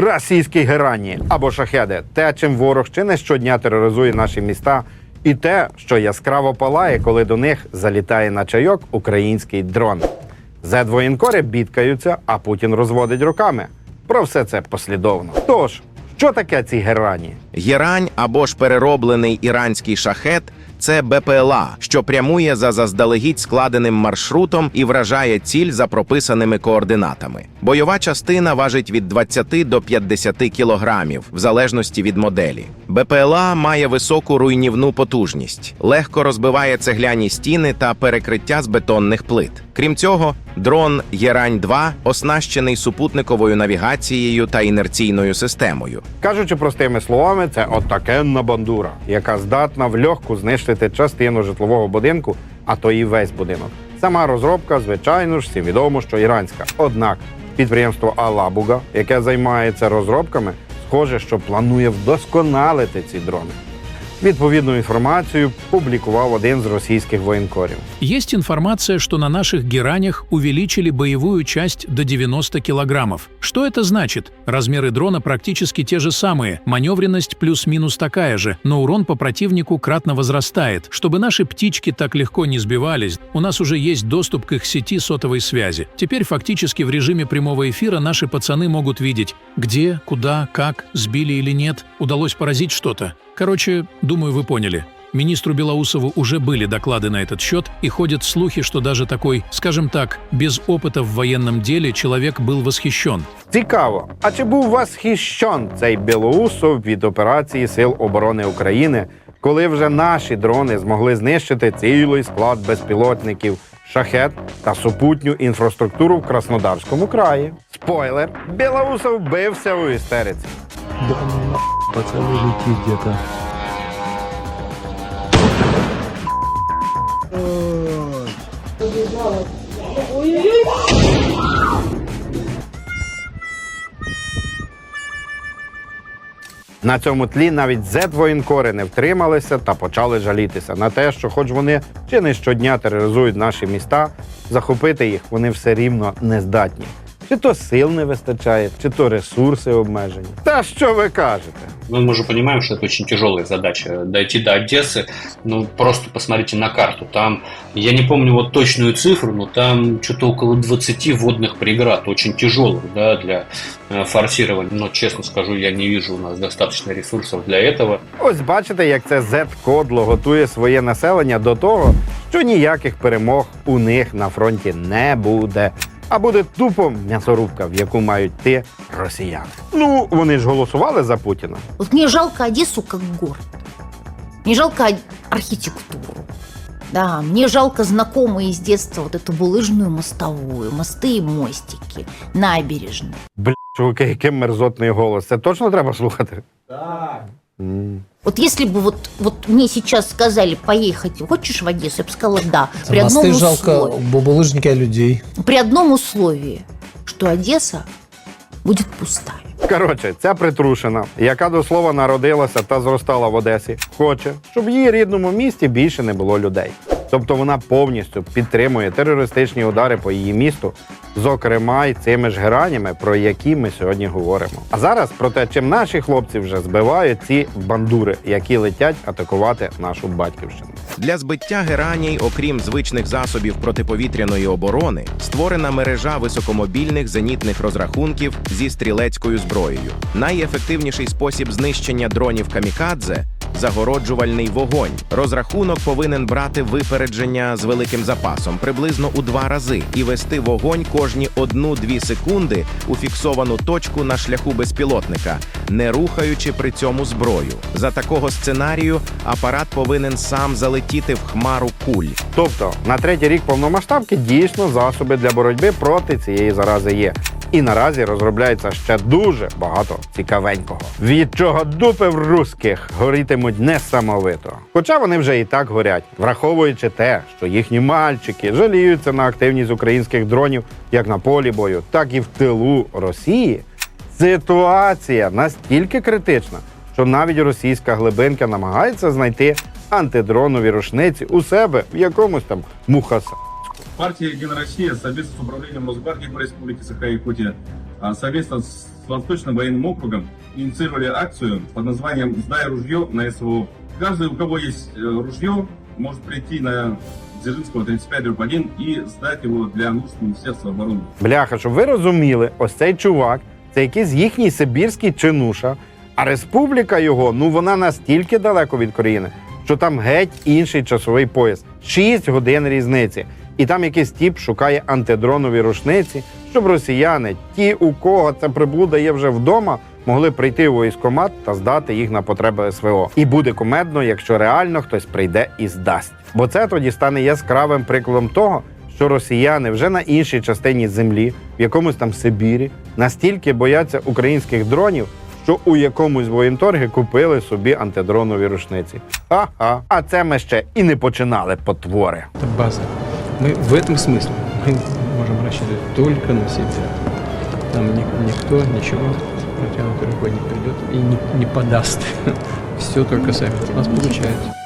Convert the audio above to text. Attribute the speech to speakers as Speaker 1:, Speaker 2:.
Speaker 1: Російські герані або шахеди те, чим ворог чи не щодня тероризує наші міста, і те, що яскраво палає, коли до них залітає на чайок український дрон. Зедвоєнкори бідкаються, а Путін розводить руками. Про все це послідовно. Тож, що таке ці герані?
Speaker 2: Герань або ж перероблений іранський шахет це БПЛА, що прямує за заздалегідь складеним маршрутом і вражає ціль за прописаними координатами. Бойова частина важить від 20 до 50 кілограмів, в залежності від моделі. БПЛА має високу руйнівну потужність, легко розбиває цегляні стіни та перекриття з бетонних плит. Крім цього, дрон Єрань 2 оснащений супутниковою навігацією та інерційною системою.
Speaker 1: Кажучи простими словами, це отакенна бандура, яка здатна влегку знищити частину житлового будинку, а то і весь будинок. Сама розробка, звичайно ж, всім відомо, що іранська. Однак підприємство Алабуга, яке займається розробками, схоже, що планує вдосконалити ці дрони. Відповідну інформацію публікував один з російських воєнкорів.
Speaker 3: Есть информация, что на наших геранях увеличили боевую часть до 90 килограммов. Что это значит? Размеры дрона практически те же самые, маневренность плюс-минус такая же, но урон по противнику кратно возрастает. Чтобы наши птички так легко не сбивались, у нас уже есть доступ к их сети сотовой связи. Теперь фактически в режиме прямого эфира наши пацаны могут видеть, где, куда, как, сбили или нет, удалось поразить что-то. Короче, думаю, вы поняли. Министру Белоусову уже были доклады на этот счет, и ходят слухи, что даже такой, скажем так, без опыта в военном деле человек был восхищен.
Speaker 1: Цікаво, а чи був восхищен цей Білоусов від операції Сил оборони України, коли вже наші дрони змогли знищити цілий склад безпілотників, шахет та супутню інфраструктуру в Краснодарському краї? Спойлер: Білоусов бився у істериці.
Speaker 4: Да ну на пацаны
Speaker 1: На цьому тлі навіть зет-воєнкори не втрималися та почали жалітися на те, що, хоч вони чи не щодня тероризують наші міста, захопити їх вони все рівно не здатні. Чи то сил не вистачає, чи то ресурси обмежені. Та що ви кажете?
Speaker 5: Ну, мы же понимаем, что это очень тяжелая задача. Дойти до Одессы, ну, просто посмотрите на карту. Там, я не помню вот точную цифру, но там что-то около 20 водных преград, очень тяжелых, да, для э, форсирования. Но, честно скажу, я не вижу у нас достаточно ресурсов для этого.
Speaker 1: Ось бачите, як це Z-кодло готує своє населення до того, що ніяких перемог у них на фронті не буде. А буде тупо м'ясорубка, в яку мають йти росіяни. Ну, вони ж голосували за Путіна.
Speaker 6: Вот мне жалко Одессу как город. Мне жалко ар- архитектуру. Да, мне жалко знакомые с детства вот эту булыжную мостовую, мосты и мостики, набережные.
Speaker 1: Бля, чуваки, який мерзотний голос. Це точно треба слухати? Так.
Speaker 6: Вот если бы вот, вот мне сейчас сказали поехать, хочешь в Одессу, я бы сказала да.
Speaker 4: За
Speaker 6: При
Speaker 4: мосты
Speaker 6: одном,
Speaker 4: жалко
Speaker 6: условии,
Speaker 4: бубулыжника людей.
Speaker 6: при одном условии, что Одесса будет пустая.
Speaker 1: Коротше, ця притрушена, яка до слова народилася та зростала в Одесі, хоче, щоб в її рідному місті більше не було людей. Тобто вона повністю підтримує терористичні удари по її місту, зокрема й цими ж геранями, про які ми сьогодні говоримо. А зараз про те, чим наші хлопці вже збивають ці бандури, які летять атакувати нашу батьківщину.
Speaker 2: Для збиття гераній, окрім звичних засобів протиповітряної оборони, створена мережа високомобільних зенітних розрахунків зі стрілецькою зброєю. Найефективніший спосіб знищення дронів камікадзе загороджувальний вогонь. Розрахунок повинен брати випередження з великим запасом, приблизно у два рази, і вести вогонь кожні одну-дві секунди у фіксовану точку на шляху безпілотника, не рухаючи при цьому зброю. За такого сценарію апарат повинен сам залетіти в хмару куль.
Speaker 1: Тобто на третій рік повномасштабки дійсно засоби для боротьби проти цієї зарази є. І наразі розробляється ще дуже багато цікавенького. Від чого дупи в русських горітимуть несамовито. Хоча вони вже і так горять, враховуючи те, що їхні мальчики жаліються на активність українських дронів як на полі бою, так і в тилу Росії. Ситуація настільки критична, що навіть російська глибинка намагається знайти антидронові рушниці у себе в якомусь там мухаса.
Speaker 7: Партия «Единая Россия» совместно с Управлением Мосгвардии по Республике Саха-Якутия, а, совместно с с Восточным военным округом инициировали акцию под названием «Сдай ружье на СВО». Каждый, у кого есть э, ружье, может прийти на Дзержинского 35 1 и сдать его для нужд Министерства обороны.
Speaker 1: Бляха, щоб ви розуміли, ось цей чувак це якийсь їхній сибірський чинуша, а республіка його, ну вона настільки далеко від країни, що там геть інший часовий пояс. 6 годин різниці. І там якийсь тіп шукає антидронові рушниці, щоб росіяни, ті, у кого це приблуда є вже вдома, могли прийти у військкомат та здати їх на потреби СВО. І буде кумедно, якщо реально хтось прийде і здасть. Бо це тоді стане яскравим прикладом того, що росіяни вже на іншій частині землі, в якомусь там Сибірі, настільки бояться українських дронів, що у якомусь воєнторгі купили собі антидронові рушниці. Ага, а це ми ще і не починали потвори.
Speaker 4: Это база. Мы в этом смысле мы можем рассчитывать только на себя. Нам ни- никто ничего протянутой рукой не придет и не, не подаст. Все только сами. У нас получается.